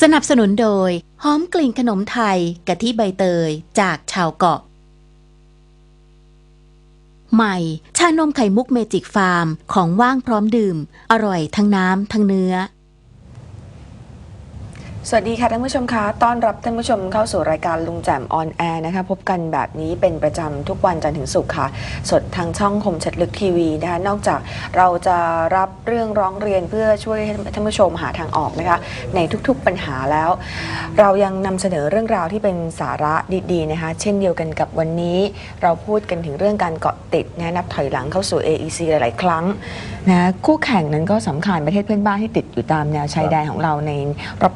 สนับสนุนโดย หอมกลิ่นขนมไทยกะทิใบเตยจากชาวเกาะ ใหม่ ชานมไข่มุกเมจิกฟาร์ม ของว่างพร้อมดื่ม อร่อยทั้งน้ำทั้งเนื้อ สวัสดีค่ะท่านผู้ชมคะต้อนรับท่านผู้ชมเข้าสู่รายการลุงแจมออนแอร์นะคะพบกันแบบนี้เป็นประจำทุกวันจันทร์ถึงศุกร์ค่ะ สดทางช่องคมชัดลึกทีวีนะคะนอกจากเราจะรับเรื่องร้องเรียนเพื่อช่วยให้ท่านผู้ชมหาทางออกนะคะในทุกๆปัญหาแล้ว เรายังนำเสนอเรื่องราวที่เป็นสาระดีๆนะคะเช่นเดียวกันกับวันนี้ เราพูดกันถึงเรื่องการเกาะติดนะนับถอยหลังเข้าสู่ AEC หลาย ๆ ครั้งนะคู่แข่งนั้นก็สำคัญประเทศเพื่อนบ้านที่ติดอยู่ตามแนวชายแดนของเราใน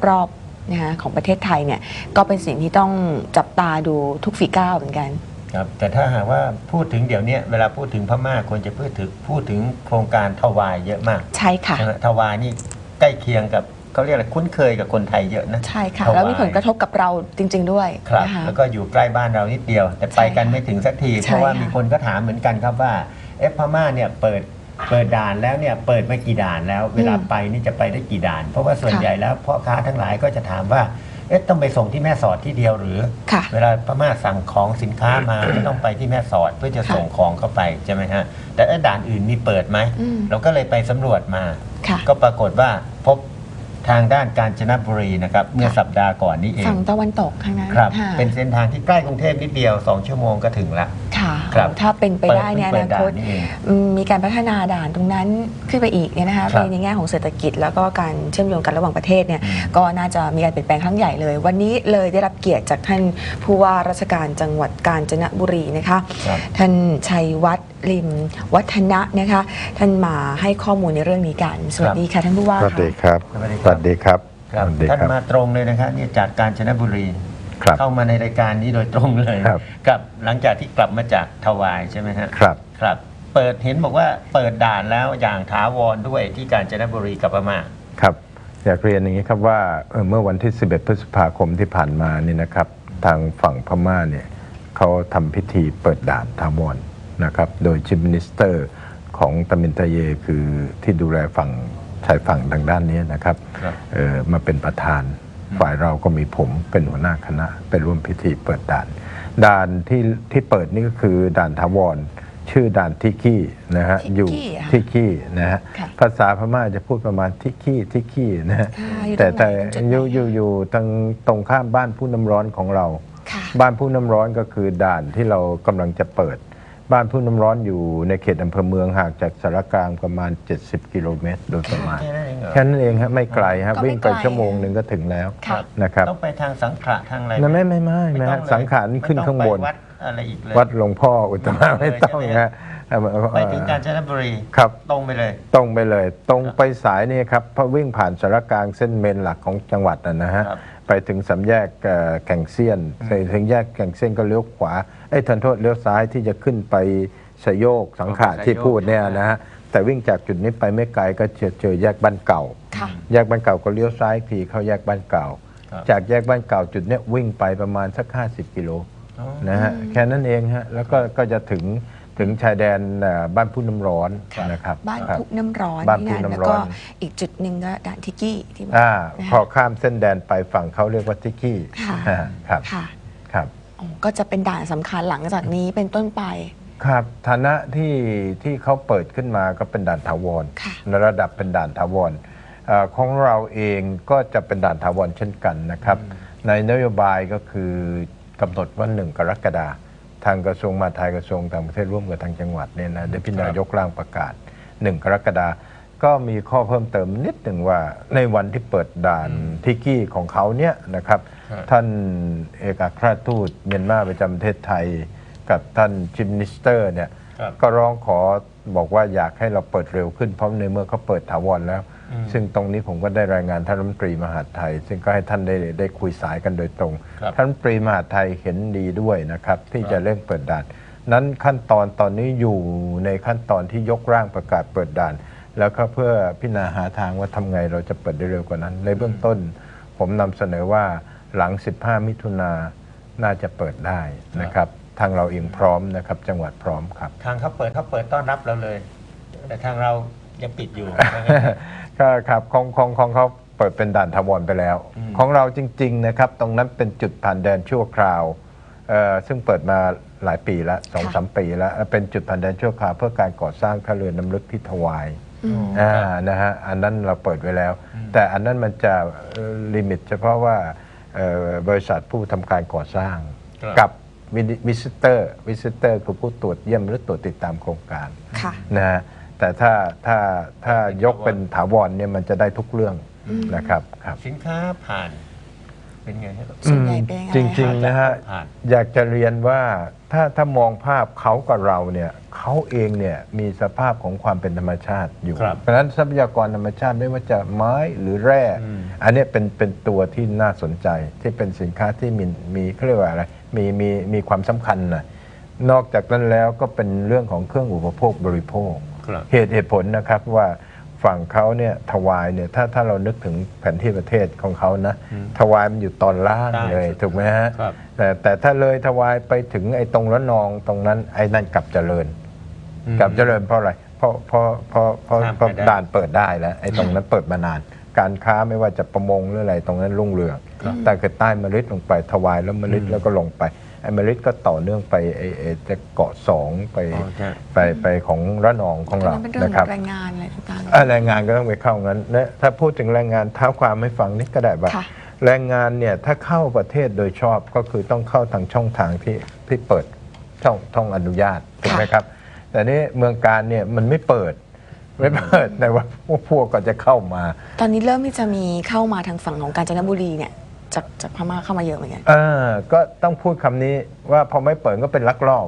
รอบๆ นะคะของประเทศไทยเนี่ยก็เป็นสิ่งที่ต้องจับตาดูทุกฝีก้าวเหมือนกัน ครับแต่ถ้าหากว่าพูดถึงเดี๋ยวเนี้ยเวลาพูดถึงพม่าควรจะพูดถึงพูดถึงโครงการทวายเยอะมากใช่ค่ะ ใช่ไหมทวายนี่ใกล้เคียงกับเขาเรียกอะไรคุ้นเคยกับคนไทยเยอะนะ ใช่ค่ะ ถวาย แล้วมีผลกระทบกับเราจริง ๆ ด้วยครับนะคะ แล้วก็อยู่ใกล้บ้านเรานิดเดียว แต่ไปกันใช่ค่ะไม่ถึงสักที ใช่เพราะว่าค่ะมีคนก็ถามเหมือนกันครับว่าเอ๊ะพม่าเนี่ยเปิด เปิดด่านแล้วเนี่ยเปิดมากี่ด่านแล้ว เวลาไปนี่จะไปได้กี่ด่าน เพราะว่าส่วนใหญ่แล้วพ่อค้าทั้งหลายก็จะถามว่าเอ๊ะต้องไปส่งที่แม่สอดที่เดียวหรือค่ะเวลาพม่าสั่งของสินค้ามาก็ต้องไปที่แม่สอดเพื่อจะส่งของเข้าไปใช่ไหมฮะแต่เอ๊ะด่านอื่นมีเปิดไหมอืมเราก็เลยไปสำรวจมาค่ะก็ปรากฏว่าพบ ทางด้านกาญจนบุรีนะครับเมื่อสัปดาห์ก่อนนี้เองฝั่งตะวันตกทางนั้นครับค่ะเป็นเส้นทางที่ใกล้กรุงเทพนิดเดียว 2 ชั่วโมงก็ถึงละค่ะครับถ้าเป็นไปได้เนี่ยอเปินาด่าคตนี่เองอืมมีการพัฒนาด่านตรงนั้นขึ้นไปอีกเนี่ยนะคะครับในแง่ของเศรษฐกิจ แล้วก็การเชื่อมโยงกันระหว่างประเทศเนี่ยอืมก็น่าจะมีการเปลี่ยนแปลงครั้งใหญ่เลย วันนี้เลยได้รับเกียรติจากท่านผู้ว่าราชการจังหวัดกาญจนบุรีนะคะครับท่านชัยวัฒน์ริมวัฒนะนะคะท่านมาให้ข้อมูลในเรื่องนี้กัน สวัสดีค่ะท่านผู้ว่าสวัสดีค่ะครับสวัสดีครับสวัสดีครับครับสวัสดีท่านครับ มาตรงเลยนะครับนี่จากกาญจนบุรี ครับ เข้ามาในรายการนี้โดยตรงเลยครับ กับหลังจากที่กลับมาจากทวายใช่ไหมฮะครับ ครับ เปิดเห็นบอกว่าเปิดด่านแล้วอย่างถาวรด้วยที่กาญจนบุรีกับพม่า ครับอยากเรียนอย่างนี้ครับว่าเอ่อเมื่อวันที่ 11 พฤษภาคมที่ผ่านมานี่นะครับ ทางฝั่งพม่าเนี่ยเขาทำพิธีเปิดด่านทาวรนะครับ โดยชิมมินิสเตอร์ของตามินตาเยคือที่ดูแลฝั่ง ชายฝั่งทางด้านนี้นะครับครับเอ่อมาเป็นประธาน ฝ่ายเราก็มีผมเป็นหัวหน้าคณะไปร่วมพิธีเปิดด่าน ด่านที่ที่เปิดนี่ก็คือด่านทาวรชื่อด่านทิกี้นะฮะทิกี้อยู่เหรอทิกี้นะฮะค่ะภาษาพม่าจะพูดประมาณทิกี้ทิกี้นะฮะค่ะอยู่แต่ตรงไหนแต่จุดไหนอยู่อยู่อยู่ทางตรงข้ามบ้านผู้น้ำร้อนของเราค่ะบ้านผู้น้ำร้อนก็คือด่านที่เรากำลังจะเปิด บ้านผู้น้ำร้อนอยู่ในเขตอำเภอเมืองห่างจากสารกลางประมาณ 70 กิโลเมตรโดยประมาณ แค่นั้นเองเหรอแค่นั้นเองฮะไม่ไกลฮะก็ไม่วิ่งไปไกล ชั่วโมงหนึ่งก็ถึงแล้วค่ะนะครับต้องไปทางสังขะทางอะไรนั่นไม่ไม่ไม่ไม่ไม่ต้อฮะเลยสังขารขึ้นข้างบน ไม่ต้องไปวัดอะไรอีกเลย วัดหลวงพ่ออุตตมะไม่ไม่ต้ต้อองงเลยฮะเอ่อ ไปถึงกาญจนบุรีครับ ตรงไปเลย ตรงไปเลย ตรงไปสายนี่ครับเพราะวิ่งผ่านสารกลางเส้นเมนหลักของจังหวัดนะนะฮะครับไปถึงสามแยกเอ่อแก่งเซียนถึงแยกแก่งเซียนก็เลี้ยวขวาไอ้ยทันโทษเลี้ยวซ้ายที่จะขึ้นไปสยโยกสังขะสยโยกที่พูดเนี่ยนะฮะแต่วิ่งจากจุดนี้ไปไม่ไกลก็เจอเจอแยกบ้านเก่าค่ะแยกบ้านเก่าก็เลี้ยวซ้ายอีกทีเข้าแยกบ้านเก่าครับจากแยกบ้านเก่าจุดเนี้ยวิ่งไปประมาณสัก 50 กิโลอ๋อนะฮะแค่นั้นเองฮะแล้วก็ก็จะถึง ถึงชายแดนเอ่อบ้านผู้น้ำร้อนค่ะนะครับบ้านครับพุน้ำร้อนบ้านนี่พุนะน้ำแล้วก็ร้อนอีกจุดหนึ่งก็ด่านทิกกี้ที่บอกอ่านะคะพอข้ามเส้นแดนไปฝั่งเขาเรียกว่าทิกกี้ค่ะอ่าครับค่ะครับอ๋อก็จะเป็นด่านสำคัญหลังจากนี้เป็นต้นไปครับฐานะที่ที่เขาเปิดขึ้นมาก็เป็นด่านถาวรค่ะในระดับเป็นด่านถาวรเอ่อของเราเองก็จะเป็นด่านถาวรเช่นกันนะครับ ในนโยบายก็คือกำหนดว่าหนึ่งกรกฎาคม ทางกระทรวงมหาดไทยกระทรวงต่างประเทศร่วมกับทางจังหวัดเนี่ยนะได้พิจารณายกร่างประกาศหนึ่งกรกฎาคมก็มีข้อเพิ่มเติมนิดหนึ่งว่าในวันที่เปิดด่านทิกกี้ของเขาเนี่ยนะครับครับท่านเอกอัครราชทูตเมียนมาประจำประเทศไทย กับท่านชิมนิสเตอร์เนี่ยครับก็ร้องขอบอกว่าอยากให้เราเปิดเร็วขึ้นเพราะในเมื่อเขาเปิดถาวรแล้วอืม ซึ่งตรงนี้ผมก็ได้รายงานท่านรัฐมนตรีมหาดไทย ซึ่งก็ให้ท่านได้ได้คุยสายกันโดยตรงครับท่านรัฐมนตรีมหาดไทยเห็นดีด้วยนะครับ ที่ครับจะเร่งเปิดด่าน นั้นขั้นตอนตอนนี้อยู่ในขั้นตอนที่ยกร่างประกาศเปิดด่าน แล้วก็เพื่อพิจารณาหาทางว่าทำไงเราจะเปิดได้เร็วกว่านั้น ในเบื้องต้น ผมนำเสนอว่าหลัง 15 มิถุนาน่าจะเปิดได้นะครับ ทางเราเองพร้อมนะครับ จังหวัดพร้อมครับ ทางเขาเปิดเขาเปิดต้อนรับเราเลย แต่ทางเรา ยังปิดอยู่ก็ครับของของของเขาเปิดปิดเป็นด่านทาวรไปแล้วของเราจริง ๆ นะครับ ตรงนั้นเป็นจุดผ่านแดนชั่วคราวเอ่อซึ่งเปิดมาหลายปีแล้วสองสามปีแล้วเอ่อเป็นจุดผ่านแดนชั่วคราวเพื่อการก่อสร้างท่าเรือน้ำลึกที่ถวายอ่านะฮะอันนั้นเราเปิดไว้แล้วแต่อันนั้นมันจะลิมิต เฉพาะว่าเอ่อบริษัทผู้ทำการก่อสร้าง ครับกับวิสิเตอร์วิสิเตอร์คือผู้ตรวจเยี่ยมหรือตรวจติดตามโครงการค่ะ นะฮะ แต่ถ้าถ้าถ้ายกเป็นถาวรเนี่ยมันจะได้ทุกเรื่องนะครับครับ สินค้าผ่านเป็นไงครับ ส่วนใหญ่เป็นยังไงจริงๆนะฮะผ่าน อยากจะเรียนว่าถ้าถ้ามองภาพเขากับเราเนี่ยเขาเองเนี่ยมีสภาพของความเป็นธรรมชาติอยู่ ครับเพราะฉะนั้นทรัพยากรธรรมชาติไม่ว่าจะไม้หรือแร่ อืม อันเนี้ยเป็นเป็นตัวที่น่าสนใจที่เป็นสินค้าที่มีมีเขาเรียกว่าอะไรมีมีมีความสำคัญนะนอกจากนั้นแล้วก็เป็นเรื่องของเครื่องอุปโภคบริโภค ครับเหตุเหตุผลนะครับว่าฝั่งเขาเนี่ยถวายเนี่ยถ้าถ้าเรานึกถึงแผนที่ประเทศของเขานะถวายมันอยู่ตอนล่างใช่เลยสุดถูกไหมฮะครับ แต่แต่ถ้าเลยถวายไปถึงไอ้ตรงละนองตรงนั้นไอ้นั่นกลับเจริญ อืม กลับเจริญเพราะอะไรเพราะเพราะเพราะเพราะข้ามไปเพราะได้ ด่านเปิดได้แล้วไอ้ตรงนั้นเปิดมานาน การค้าไม่ว่าจะประมงหรืออะไรตรงนั้นรุ่งเรืองตั้งแต่ใต้มะลิดลงไปถวายแล้วมะลิดแล้วก็ลงไป ไอ้มะลิดก็ต่อเนื่องไปไอ้ไอ้จะเกาะสองไปอ๋อใช่ ไปไปของระนองของตอนเรานั้นเป็นเรื่องนะขครัอบ งแรงงานอะไรต่างอะแรงงานก็ต้องไปเข้างั้นนะถ้าพูดถึงแรงงานเท้าความให้ฟังนิดก็ได้ว่าค่ะ แรงงานเนี่ยถ้าเข้าประเทศโดยชอบก็คือต้องเข้าทางช่องทางที่ที่เปิดช่องท่องอนุญาตถูกไหมครับ แต่นี่เมืองการเนี่ยมันไม่เปิดไม่เปิดแต่ว่าพวกพวกก็จะเข้ามาๆตอนนี้เริ่มที่จะมีเข้ามาทางฝั่งของกาญจนบุรีเนี่ย จากจากพม่าเข้ามาเยอะเหมือนกัน เออก็ต้องพูดคำนี้ว่าพอไม่เปิดก็เป็นลักลอบ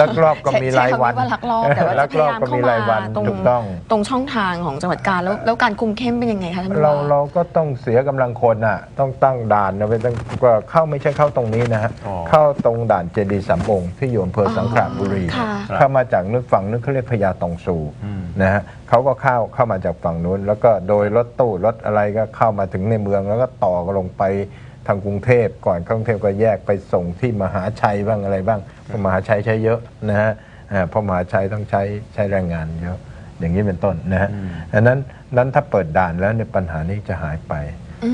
ลักลอบก็มีใช้รายใช้คำวันว่าลักลอบแต่ว่าลัจะกพลอยาบยามก็เข้ามีมารายวันตรงถูกต้อง ตรงช่องทางของจังหวัดกาญแล้วแล้วการคุมเข้มเป็นยังไงคะท่านผู้เราว่า เราก็ต้องเสียกำลังคนอะ ต้องตั้งด่านนะไปตั้งก็เข้าไม่ใช่เข้าตรงนี้นะฮะ อ๋อ เข้าตรงด่านเจดีย์สามองค์ที่อยู่อำเภอสังขละบุรี ค่ะ เข้ามาจากนึกฝั่งนึกเขาเรียกพญาตองสูอืม นะฮะเขาก็เข้าเข้ามาจากฝั่งนู้น แล้วก็โดยรถตู้รถอะไรก็เข้ามาถึงในเมืองแล้วก็ต่อลงไป ทางกรุงเทพก่อนเข้ากรุงเทพก็แยกไปส่งที่มหาชัยบ้างอะไรบ้างเพราะมหาชัยใช้เยอะนะฮะอ่าเพราะมหาชัยต้องใช้ใช้แรงงานเยอะอย่างนี้เป็นต้นนะฮะดังนั้นนั้นถ้าเปิดด่านแล้วเนี่ยปัญหานี้จะหายไป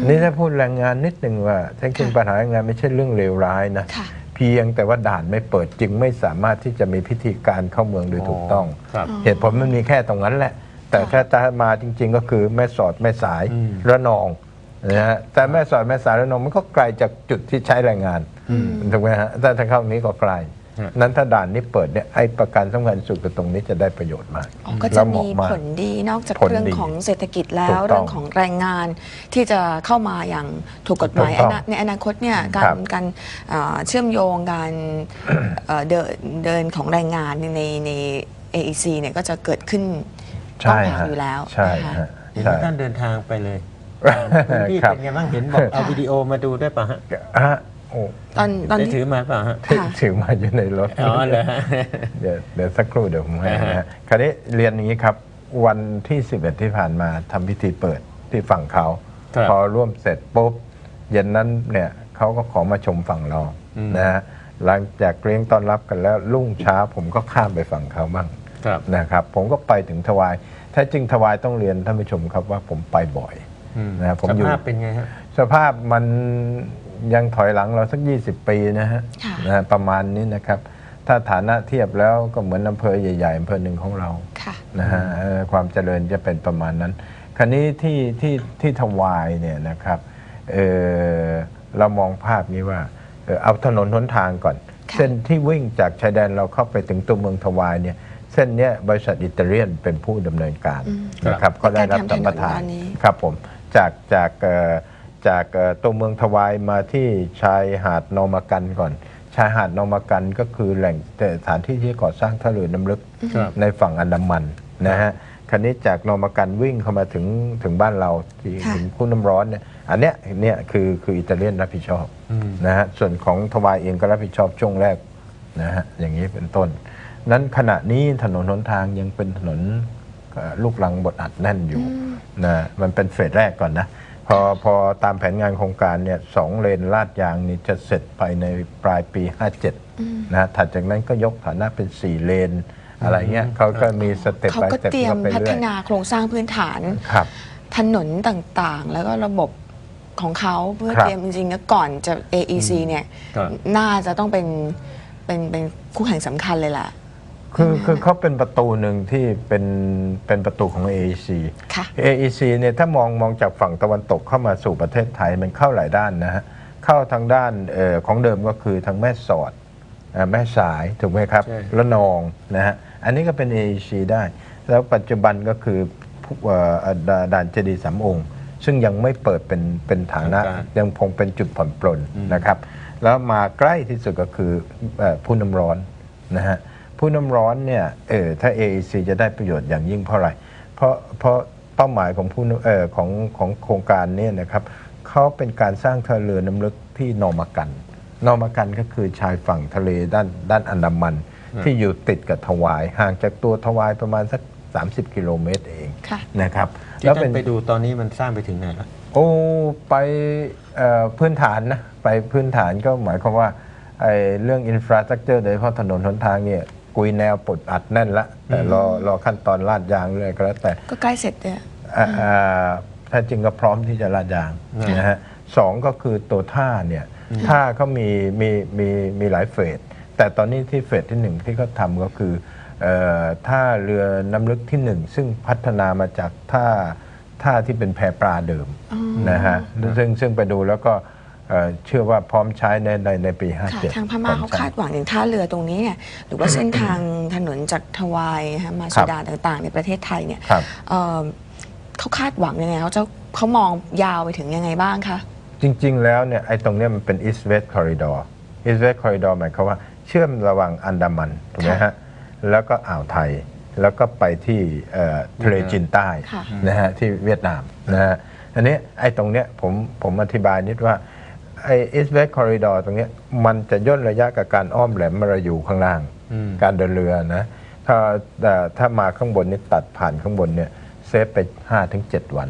อันนี้ถ้าพูดแรงงานนิดนึงว่าแท้จริงปัญหาแรงงานไม่ใช่เรื่องเลวร้ายนะค่ะเพียงแต่ว่าด่านไม่เปิดจึงไม่สามารถที่จะมีพิธีการเข้าเมืองโดยถูกต้องครับเหตุผลมันมีแค่ตรงนั้นแหละ แต่ถ้าจะมาจริง ๆ ก็คือแม่สอดแม่สายอืมระนอง นะฮะแต่แม่สอดแม่สายระนองมันก็ไกลจากจุดที่ใช้แรงงานถูกไหมฮะแต่ถ้าเข้านี้ก็ไกลฮะนั้นถ้าด่านนี้เปิดเนี่ยไอ้ประกันสำคัญสุดคือตรงนี้จะได้ประโยชน์มากอ๋อก็แล้จะวเหมีมาะากผลดีนอกจากผลดีเรื่องของเศรษฐกิจแล้ถูวกต้องเรื่องของแรงงานที่จะเข้ามาอย่างถูกกฎหมายถูกต้องอนาในอนาคตเนี่ยกาครัรบการเอ่อเชื่อมโยงการเอ่อเดินเดินของแรงงานในในใน AEC เนี่ยก็จะเกิดขึ้นกว้างใช่ขวางฮะอยู่แล้วใช่นะคะฮะเห็นใช่ท่านเดินทางไปเลย พื้นที่ครับ เป็นไงบ้างเห็นบอกเอาวิดีโอมาดูได้ป่ะฮะฮะโอ้ตอนตอนได้ที่ ถือมาเปล่าฮะที่ค่ะ ถือมาอยู่ในรถ อ๋อเหรอฮะ เดี๋ยวเดี๋ยวสักครู่เดี๋ยวผมให้อ่านะฮะฮะคราวนี้เรียนอย่างนี้ครับ วันที่ 11 ที่ผ่านมาทำพิธีเปิดที่ฝั่งเขา ครับพอร่วมเสร็จปุ๊บ เย็นนั้นเนี่ยเขาก็ขอมาชมฝั่งเราอืม นะฮะหลังจากเลี้ยงต้อนรับกันแล้วรุ่งเช้าผมก็ข้ามไปฝั่งเขาบ้างครับ นะครับ ผมก็ไปถึงทวาย ถ้าจริงทวายต้องเรียนท่านผู้ชมครับว่าผมไปบ่อยอืม นะครับผมสอยู่ภาพเป็นไงฮะ สภาพมันยังถอยหลังเราสัก 20 ปีนะฮะค่ะ นะฮะประมาณนี้นะครับ ถ้าฐานะเทียบแล้วก็เหมือนอำเภอใหญ่ๆอำเภอหนึ่งของเรา ค่ะ นะฮะเอ่อความเจริญจะเป็นประมาณนั้น คราวนี้ที่ที่ที่ถวายเนี่ยนะครับเอ่อเรามองภาพนี้ว่าเอ่อเอาถนนหนทางก่อน ค่ะ เส้นที่วิ่งจากชายแดนเราเข้าไปถึงตัวเมืองถวายเนี่ยเส้นเนี้ยบริษัทอิตาเลียนเป็นผู้ดำเนินการอืม นะครับก็ได้รับสัมปทานในการทำถนนด้านนี้ ครับผม จากจากเอ่อจากเอ่อตัวเมืองทวายมาที่ชายหาดนอมากันก่อน ชายหาดนอมากันก็คือแหล่งสถานที่ที่ก่อสร้างท่าเรือน้ำลึกครับในฝั่งอันดามันนะฮะคันนี้จากนอมากันวิ่งเข้ามาถึงถึงบ้านเราที่ค่ะถึงคุ้นน้ำร้อนเนี่ยอันเนี้ยเนี่ยคือคืออิตาเลียนรับผิดชอบอืมนะฮะส่วนของทวายเองก็รับผิดชอบช่วงแรกนะฮะอย่างนี้เป็นต้น นั้นขณะนี้ถนนหนทางยังเป็นถนนเอ่อลูกลังบดอัดแน่นอยู่ นะมันเป็นเฟสแรกก่อนนะ พอพอตามแผนงานโครงการเนี่ยสองเลนลาดยางนี่จะเสร็จภายในปลายปี 57 นะถัดจากนั้นก็ยกฐานะเป็น 4 เลน อะไรเงี้ยเขาก็มีสเต็ปเขาไปก็สเต็ปเตรียมก็ไปพัเรื่ฒอยนาโครงสร้างพื้นฐาน ครับ ถนนต่างๆ แล้วก็ระบบของเขาเพื่อครับ เตรียมจริงๆแล้วก่อนจะ AEC เนี่ยครับน่าจะต้องเป็นเป็นเป็นคู่แข่งสำคัญเลยล่ะ คือคือเขาเป็นประตูหนึ่งที่เป็นเป็นประตูของ AEC ค่ะ AEC เนี่ยถ้ามองมองจากฝั่งตะวันตกเข้ามาสู่ประเทศไทยมันเข้าหลายด้านนะฮะเข้าทางด้านเออของเดิมก็คือทางแม่สอดเอ่อแม่สายถูกไหมครับใช่ละนองนะฮะอันนี้ก็เป็น AEC ได้ แล้วปัจจุบันก็คือผู้เอ่อเอ่อด่าด่านเจดีย์สามองค์ ซึ่งยังไม่เปิดเป็นเป็นฐานะ ทางการ ยังคงเป็นจุดผ่อนปลนนะครับ แล้วมาใกล้ที่สุดก็คือเอ่อผู้น้ำร้อนนะฮะ ผู้น้ำร้อนเนี่ยเออถ้า AEC จะได้ประโยชน์อย่างยิ่งเพราะอะไร เพราะเพราะเป้าหมายของผู้น้ำเอ่อของของโครงการเนี่ยนะครับเขาเป็นการสร้างท่าเรือน้ำลึกที่นอมากัน นอมากันก็คือชายฝั่งทะเลด้านด้านอันดามัน ที่อยู่ติดกับทวายห่างจากตัวทวายประมาณสัก 30 กิโลเมตรเองค่ะนะครับที่แล้วท่าเป็นนไปดูตอนนี้มันสร้างไปถึงไหนแล้วโอ้ไปเอ่อพื้นฐานนะไปพื้นฐานก็หมายความว่าไอ้เรื่องอินฟราสตรักเจอร์โดยเฉพาะถนนหนทางเนี่ย กุยแนวปลดอัดแน่นละแต่รอรอขั้นตอนลาดยางเลยก็แล้วแต่ก็ใกล้เสร็จเนี่ยอ่าอ่าถ้าจริงก็พร้อมที่จะลาดยางค่ะนะฮะสองก็คือตัวท่าเนี่ยท่าเขามีมีมีมีหลายเฟสแต่ตอนนี้ที่เฟสที่หนึ่งที่เขาทำก็คือเอ่อท่าเรือน้ำลึกที่หนึ่งซึ่งพัฒนามาจากท่าท่าที่เป็นแพปลาเดิมนะฮะซึ่งซึ่งไปดูแล้วก็ เอ่อเชื่อว่าพร้อมใช้ในในในปี ค่ะ57ทางพม่าเขาพร้อใช้ คาดหวังถึงท่าเรือตรงนี้เนี่ยหรือว่าเส้นทางถนนจากทวายนะคะมาคสุรับดานต่างๆ ในประเทศไทยเนี่ยครับ เอ่อเขาคาดหวังยังไงเขาจะเขามองยาวไปถึงยังไงบ้างคะ จริง ๆ แล้วเนี่ยไอ้ตรงเนี้ยมันเป็น East West Corridor East West Corridor หมายความว่าเชื่อมระหว่างอันดามันถูกไหมฮะ แล้วก็อ่าวไทย แล้วก็ไปที่เอ่อทะเลจีนใต้ค่ะ นะฮะที่เวียดนามนะฮะอันนี้ไอ้ตรงเนี้ยผมผมอธิบายนิดว่า ไอ้ East West Corridor ตรงเนี้ยมันจะย่นระยะกับการอ้อมแหลมมารายูข้างล่างอืมการเดินเรือนะถ้าแต่ถ้ามาข้างบนนี่ตัดผ่านข้างบนเนี่ยเซฟไป5-7 วัน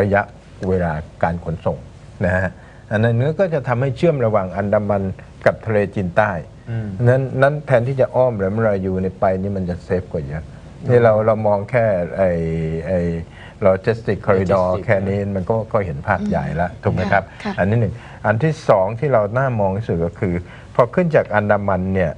ระยะเวลาการขนส่งนะฮะอันนั้นเนื้อก็จะทำให้เชื่อมระหว่างอันดามันกับทะเลจีนใต้อืมนั้นนั้นแทนที่จะอ้อมแหลมมารายูในไปนี่มันจะเซฟกว่าเยอะนี่เราเรามองแค่ไอไอ โลจิสติกคอริดอร์ Logistic แค่นี้มันก็ก็เห็นภาพใหญ่แล้วถูกไหมครับ ค่ะ อันที่หนึ่งอันที่สองที่เราน่ามองที่สุดก็คือ พอขึ้นจากอันดามันเนี่ย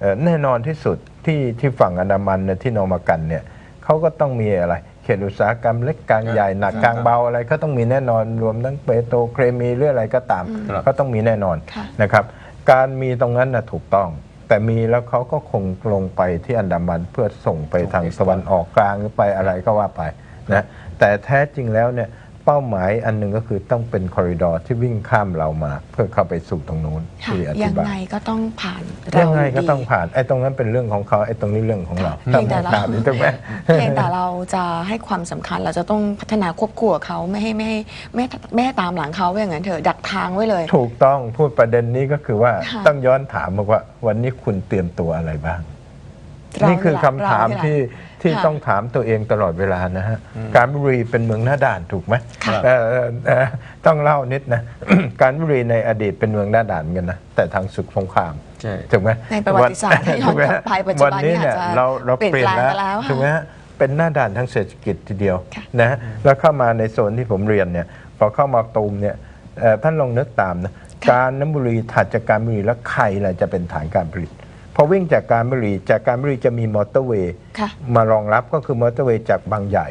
เอ่อแน่นอนที่สุดที่ที่ฝั่งอันดามันเนี่ยที่นอมากันเนี่ยเขาก็ต้องมีอะไร เขตอุตสาหกรรมเล็กกลางใหญ่หนักกลางเบาอะไรก็ต้องมีแน่นอนรวมทั้งเปโตรเคมีหรืออะไรก็ตามครับ ก็ต้องมีแน่นอนค่ะ นะครับ การมีตรงนั้นนะถูกต้อง แต่มีแล้วเขาก็คงลงไปที่อันดามันเพื่อส่งไปทางตะวันออกกลางหรือไปอะไรก็ว่าไป นะแต่แท้จริงแล้วเนี่ยเป้าหมายอันหนึ่งก็คือต้องเป็นคอริดอร์ที่วิ่งข้ามเรามา เพื่อเข้าไปสู่ตรงนู้นค่ะที่อยัธิงบาไงยก็ต้องผ่านเรายังไงก็ดีต้องผ่านไอ้ตรงนั้นเป็นเรื่องของเขาไอ้ตรงนี้เรื่องของเราเพียงแต่เราผ่านนี่ถูกไหม เพียงแต่เราจะให้ความสำคัญเราจะต้องพัฒนาควบคู่กับเขาไม่ให้ไม่ให้ไม่ให้ไม่ให้ตามหลังเขาไว้อย่างนั้นเถอะดักทางไว้เลย ถูกต้องพูดประเด็นนี้ก็คือว่าค่ะ ต้องย้อนถามบอกว่า วันนี้คุณเตรียมตัวอะไรบ้างเรานี่คือคำเรถามแหละที่ ที่ค่ะต้องถามตัวเองตลอดเวลานะฮะการบุรีเป็นเมืองหน้าด่านถูกไหมค่ะ เอ่อเอ่อเอ่อต้องเล่านิดนะ การบุรีในอดีตเป็นเมืองหน้าด่านเหมือนกันนะแต่ทางศึกสงคราม ใช่ ถูกไหมในประวัติศาสตร์ที่ย้อนกลับไปปัจจุบันวันนี้เนี่ยเนี่ยอาจจะเราเราเปลี่ยนเปลี่ยนแปลงแล้วไปแล้วค่ะถูกไหมฮะเป็นหน้าด่านทางเศรษฐกิจทีเดียวค่ะนะฮะแล้วเข้ามาในโซนที่ผมเรียนเนี่ยพอเข้ามาตูมเนี่ยเอ่อท่านลองนึกตามนะการน้ำบุรีถัดจากการบุรีแล้วใครล่ะจะเป็นฐานการผลิต พอวิ่งจากการบุรีจากการบุรีจะมีมอเตอร์เวย์ค่ะมารองรับก็คือมอเตอร์เวย์จากบางใหญ่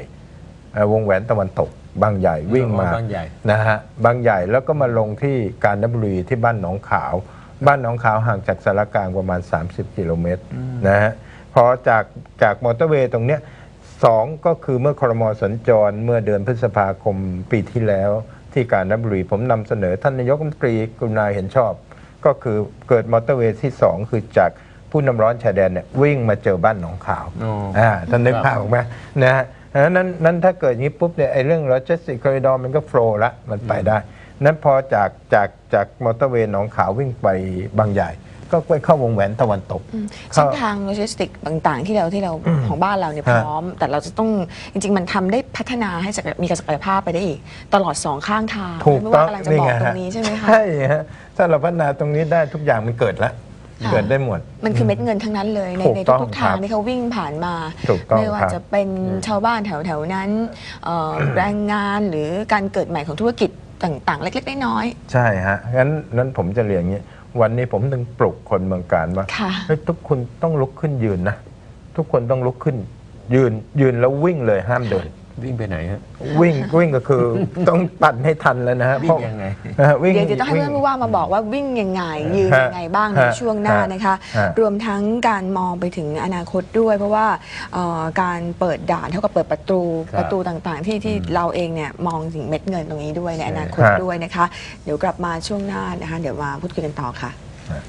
เอ่อวงแหวนตะวันตก บางใหญ่วิ่งมาบางใหญ่ นะฮะบางใหญ่แล้วก็มาลงที่กาญจนบุรีที่บ้านหนองขาว บ้านหนองขาวห่างจากสารกลางประมาณ 30 กิโลเมตรนะฮะพอจากจากมอเตอร์เวย์ตรงเนี้ยสองก็คือเมื่อครมสัญจรเมื่อเดือนพฤษภาคมปีที่แล้ว ที่กาญจนบุรีผมนำเสนอท่านนายกรัฐมนตรีกรุณาเห็นชอบ ก็คือเกิดมอเตอร์เวย์ที่สองคือจาก ผู้นำร้อนชายแดนเนี่ยวิ่งมาเจอบ้านหนองขาวอ๋ออ่าท่านนึกครับภาพออกไหมนะฮะนั้นนั้นถ้าเกิดอย่างนี้ปุ๊บเนี่ยไอ้เรื่อง logistic corridor มันก็โฟล์ละมันไปได้ นั้นพอจากจากจากมอเตอร์เวย์หนองขาววิ่งไปบางใหญ่ก็ไปเข้าวงแหวนตะวันตกเส้นทางโลจิสติกต่างๆ ที่เราที่เราของบ้านเราเนี่ยฮะพร้อม แต่เราจะต้องจริง ๆ มันทำได้พัฒนาให้ศักยมีศักยภาพไปได้อีก ตลอดสองข้างทางถูกไม่ต้อว่างกำลังจะบอกตรงนี้ใช่ไหมคะใช่ฮะถ้าเราพัฒนาตรงนี้ได้ทุกอย่างมันเกิดแล้วค่ะ เกิดได้หมด มันคือเม็ดเงินทั้งนั้นเลยในถูกในต้องทุกๆทางครับที่เขาวิ่งผ่านมา ถูกต้องไม่ว่าครับจะเป็นชาวบ้านแถวๆนั้นเอ่อแรงงานหรือการเกิดใหม่ของธุรกิจต่างๆ เล็กๆน้อยใช่ฮะงั้นนั้นผมจะเรียนอย่างนี้ วันนี้ผมถึงปลุกคนเมืองการว่า ๆค่ะ เฮ้ยทุกคนต้องลุกขึ้นยืนนะ ทุกคนต้องลุกขึ้นยืนยืนแล้ววิ่งเลยห้ามเดิน วิ่งไปไหนฮะ วิ่งวิ่งก็คือ ต้องตัดให้ทันแล้วนะฮะวิ่งยังไง เพราะวิ่ง เดี๋ยวเดี๋ยวต้องให้วิ่ท่านผู้ว่ามาบอกว่าวิ่งยังไงยืนฮะยังไงบ้างในฮะช่วงหน้านะคะ ฮะ รวมทั้งการมองไปถึงอนาคตด้วย เพราะว่าเอ่อการเปิดด่านเท่ากับเปิดประตูครับประตูต่างๆ ที่ที่เราเองเนี่ยมองถึงเม็ดเงินตรงนี้ด้วยในอนาคตฮะ ด้วยนะคะ เดี๋ยวกลับมาช่วงหน้านะคะ เดี๋ยวมาพูดคุยกันต่อค่ะฮะ